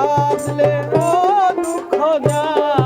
ভাবলে দুঃখ যায়।